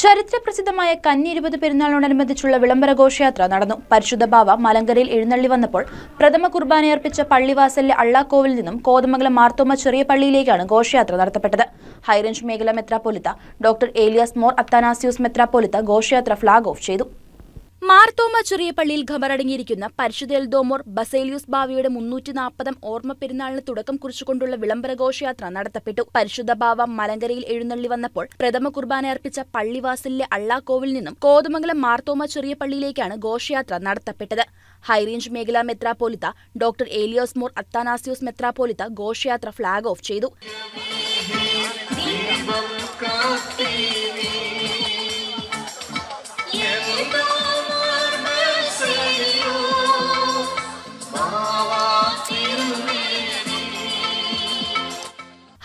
ചരിത്രപ്രസിദ്ധമായ കന്നി ഇരുപത് പെരുന്നാളിനോടനുബന്ധിച്ചുള്ള വിളംബര ഘോഷയാത്ര നടന്നു. പരിശുദ്ധ ബാവ മലങ്കരയിൽ എഴുന്നള്ളി വന്നപ്പോൾ പ്രഥമ കുർബാനയർപ്പിച്ച പള്ളിവാസലിലെ അള്ളാക്കോവിൽ നിന്നും കോതമംഗലം മാർത്തോമ ചെറിയ പള്ളിയിലേക്കാണ് ഘോഷയാത്ര നടത്തപ്പെട്ടത്. ഹൈറേഞ്ച് മേഖല മെത്രാപ്പോലിത്ത ഡോക്ടർ ഏലിയാസ് മോർ അത്താനാസിയോസ് മെത്രാപ്പോലിത്ത ഘോഷയാത്ര ഫ്ളാഗ് ഓഫ് ചെയ്തു. മാർത്തോമ ചെറിയ പള്ളിയിൽ ഖബറടങ്ങിയിരിക്കുന്ന പരിശുദ്ധേൽ ദോമോർ ബസേലിയൂസ് ബാവയുടെ മുന്നൂറ്റി നാൽപ്പതാം ഓർമ്മ പെരുന്നാളിന് തുടക്കം കുറിച്ചുകൊണ്ടുള്ള വിളംബര ഘോഷയാത്ര നടത്തപ്പെട്ടു. പരിശുദ്ധ ബാവ മലങ്കരയിൽ എഴുന്നള്ളി വന്നപ്പോൾ പ്രഥമ കുർബാന അർപ്പിച്ച പള്ളിവാസലിലെ അള്ളാക്കോവിൽ നിന്നും കോതമംഗലം മാർത്തോമ ചെറിയ പള്ളിയിലേക്കാണ് ഘോഷയാത്ര നടത്തപ്പെട്ടത്. ഹൈറേഞ്ച് മേഖലാ മെത്രാപ്പോലിത്ത ഡോക്ടർ ഏലിയോസ് മോർ അത്താനാസിയോസ് മെത്രാപ്പോലിത്ത ഘോഷയാത്ര ഫ്ളാഗ് ഓഫ് ചെയ്തു.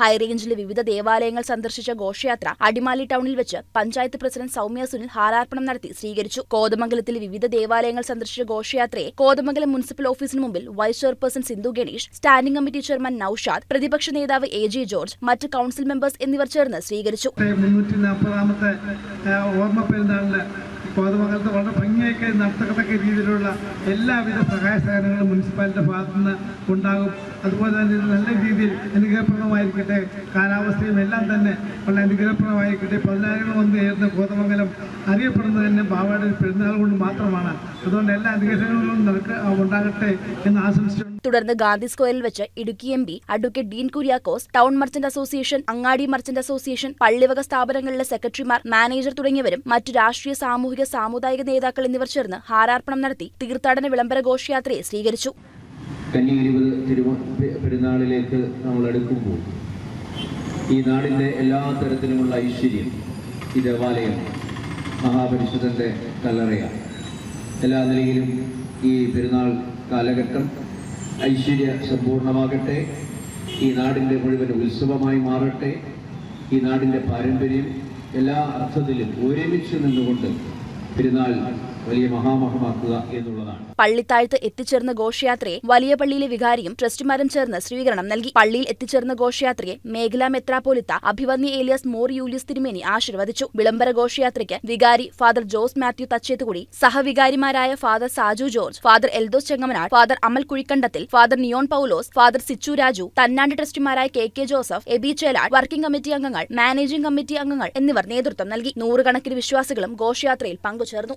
ഹൈറേഞ്ചിലെ വിവിധ ദേവാലയങ്ങൾ സന്ദർശിച്ച ഘോഷയാത്ര അടിമാലി ടൗണിൽ വെച്ച് പഞ്ചായത്ത് പ്രസിഡന്റ് സൗമ്യ സുനിൽ ഹാരാർപ്പണം നടത്തി സ്വീകരിച്ചു. കോതമംഗലത്തിലെ വിവിധ ദേവാലയങ്ങൾ സന്ദർശിച്ച ഘോഷയാത്രയെ കോതമംഗലം മുനിസിപ്പൽ ഓഫീസിന് മുമ്പിൽ vice chairperson Sindhu Ganesh standing committee chairman Naushad പ്രതിപക്ഷ നേതാവ് എ ജെ ജോർജ് മറ്റ് കൌൺസിൽ മെമ്പേഴ്സ് എന്നിവർ ചേർന്ന് സ്വീകരിച്ചു. കോതമംഗലത്ത് വളരെ ഭംഗിയൊക്കെ നടത്തക്കത്തക്ക രീതിയിലുള്ള എല്ലാവിധ സഹായ സഹകരണങ്ങളും മുനിസിപ്പാലിറ്റിയുടെ ഭാഗത്തുനിന്ന് ഉണ്ടാകും. അതുപോലെ തന്നെ നല്ല രീതിയിൽ അനുഗ്രഹപ്രദമായിരിക്കട്ടെ കാലാവസ്ഥയും എല്ലാം തന്നെ വളരെ കിട്ടി പതിനായിരങ്ങൾ വന്ന് ചേർന്ന കോതമംഗലം അറിയപ്പെടുന്നത് തന്നെ പാവാട് പെരുന്നാൾ കൊണ്ട് മാത്രമാണ്. അതുകൊണ്ട് എല്ലാ അനുഗ്രഹങ്ങളും നടക്ക ഉണ്ടാകട്ടെ എന്ന് ആശംസിച്ചു തുടർന്ന് ഗാന്ധി സ്ക്വയറിൽ വെച്ച് Idukki M P advocate Dean Kuriakose town merchant association അങ്ങാടി മർച്ചന്റ് അസോസിയേഷൻ പള്ളിവക സ്ഥാപനങ്ങളിലെ സെക്രട്ടറിമാർ മാനേജർ തുടങ്ങിയവരും മറ്റു രാഷ്ട്രീയ സാമൂഹിക സാമുദായിക നേതാക്കൾ എന്നിവർ ചേർന്ന് ഹാരാർപ്പണം നടത്തി തീർത്ഥാടന വിളംബര ഘോഷയാത്രയെ സ്വീകരിച്ചു. കന്നി ഇരുപത് പെരുന്നാളിലേക്ക് നമ്മൾ എടുക്കുമ്പോൾ ഈ നാടിന്റെ എല്ലാ തരത്തിലുമുള്ള ഐശ്വര്യം ഈ ദേവാലയം മഹാപരിഷുദ്ധന്റെ കല്ലറയാണ് എല്ലാ നിലയിലും ഈ പെരുന്നാൾ കാലഘട്ടം ഐശ്വര്യ സമ്പൂർണമാകട്ടെ ഈ നാടിന്റെ മുഴുവൻ ഉത്സവമായി മാറട്ടെ ഈ നാടിന്റെ പാരമ്പര്യം എല്ലാ അർത്ഥത്തിലും ഒരുമിച്ച് നിന്നുകൊണ്ട് പെരുന്നാൾ വലിയ എന്നുള്ളതാണ്. പള്ളിത്താഴത്ത് എത്തിച്ചേർന്ന ഘോഷയാത്രയെ വലിയ പള്ളിയിലെ വികാരിയും ട്രസ്റ്റുമാരും ചേർന്ന് സ്വീകരണം നൽകി. പള്ളിയിൽ എത്തിച്ചേർന്ന ഘോഷയാത്രയെ മേഖലാ മെത്രാപ്പോലിത്ത അഭിവന്യ ഏലിയാസ് മോർ യൂലിയസ് തിരുമേനി ആശീർവദിച്ചു. വിളംബര ഘോഷയാത്രയ്ക്ക് വികാരി father Jose Mathew Thachethukudy സഹവികാരിമാരായ father Saju George father Eldos Chengamanad father Amal Kuzhikandathil father Neon Paulose father Sichu Raju തന്നാണ്ട് ട്രസ്റ്റുമാരായ K K Joseph Eby Chelad working committee അംഗങ്ങൾ മാനേജിംഗ് കമ്മിറ്റി അംഗങ്ങൾ എന്നിവർ നേതൃത്വം നൽകി. നൂറുകണക്കിന് വിശ്വാസികളും ഘോഷയാത്രയിൽ പങ്കുചേർന്നു.